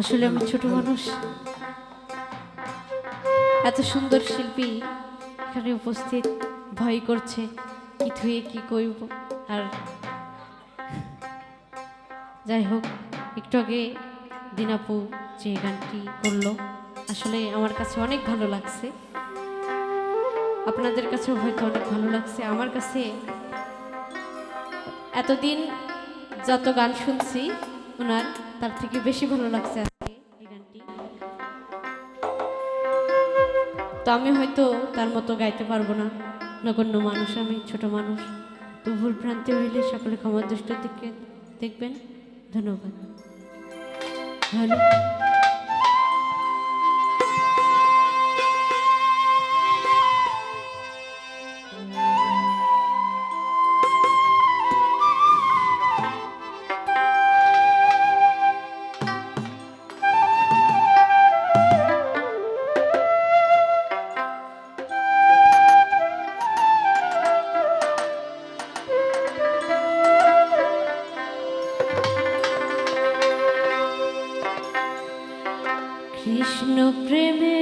আসলে আমি ছোট মানুষ। এত সুন্দর শিল্পী এখানে উপস্থিত, ভয় করছে, কি থুয়ে কি কইব আর যাই হোক, একটু আগে দিনাপু যে গানটি করল, আসলে আমার কাছে অনেক ভালো লাগছে। আপনাদের কাছেও হয়তো অনেক ভালো লাগছে। আমার কাছে এতদিন যত গান শুনছি ওনার, তার থেকে বেশি ভালো লাগছে আজকে এই গানটি। তো আমি হয়তো তার মতো গাইতে পারব না। নগণ্য মানুষ, আমি ছোট মানুষ। তো ভুল ভ্রান্তি হইলে সকলে ক্ষমা দুষ্ট দিকে দেখবেন। ধন্যবাদ। হ্যালো। প্রেমে